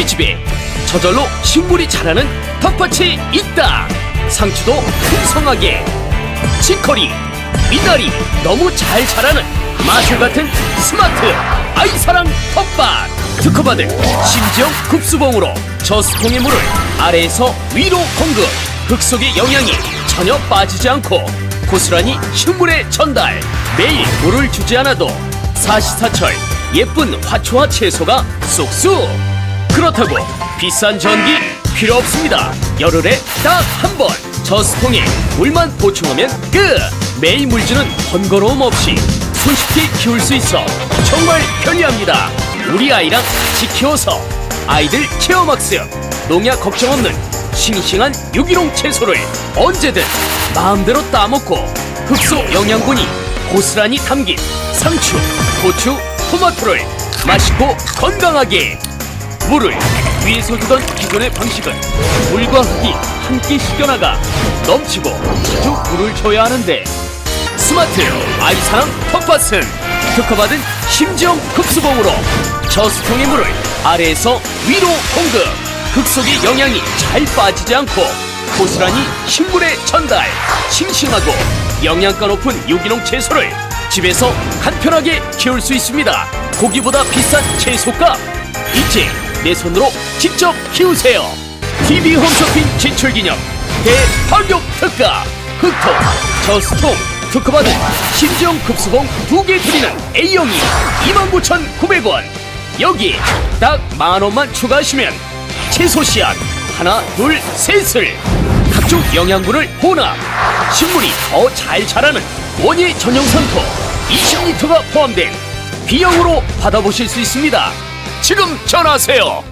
우리 집에 저절로 식물이 자라는 텃밭이 있다. 상추도 풍성하게, 치커리, 미나리 너무 잘 자라는 마술 같은 스마트 아이사랑 텃밭. 특허받은 심지어 급수봉으로 저수통의 물을 아래에서 위로 공급. 흙 속의 영양이 전혀 빠지지 않고 고스란히 식물에 전달. 매일 물을 주지 않아도 사시사철 예쁜 화초와 채소가 쑥쑥. 그렇다고 비싼 전기 필요 없습니다. 열흘에 딱 한 번 저수통에 물만 보충하면 끝. 매일 물주는 번거로움 없이 손쉽게 키울 수 있어 정말 편리합니다. 우리 아이랑 키워서 아이들 체험학습 농약 걱정 없는 싱싱한 유기농 채소를 언제든 마음대로 따먹고 흑소 영양분이 고스란히 담긴 상추, 고추, 토마토를 맛있고 건강하게 물을 위에서 주던 기존의 방식은 물과 흙이 함께 식겨나가 넘치고 자주 물을 줘야 하는데 스마트 아이사랑 텃밭은 특허받은 심지형 급수봉으로 저수통의 물을 아래에서 위로 공급. 흙 속의 영양이 잘 빠지지 않고 고스란히 식물에 전달 싱싱하고 영양가 높은 유기농 채소를 집에서 간편하게 키울 수 있습니다. 고기보다 비싼 채소값. 이제 내 손으로 직접 키우세요. TV 홈쇼핑 진출 기념 대파격 특가 흑통 저수통 특허받은 심지형 급수봉 두 개 드리는 A형이 29,900원. 여기 딱 만 원만 추가하시면 채소 씨앗 하나 둘 셋을 각종 영양분을 혼합 식물이 더 잘 자라는 원예 전용 상토 20리터가 포함된 B형으로 받아보실 수 있습니다 지금 전화하세요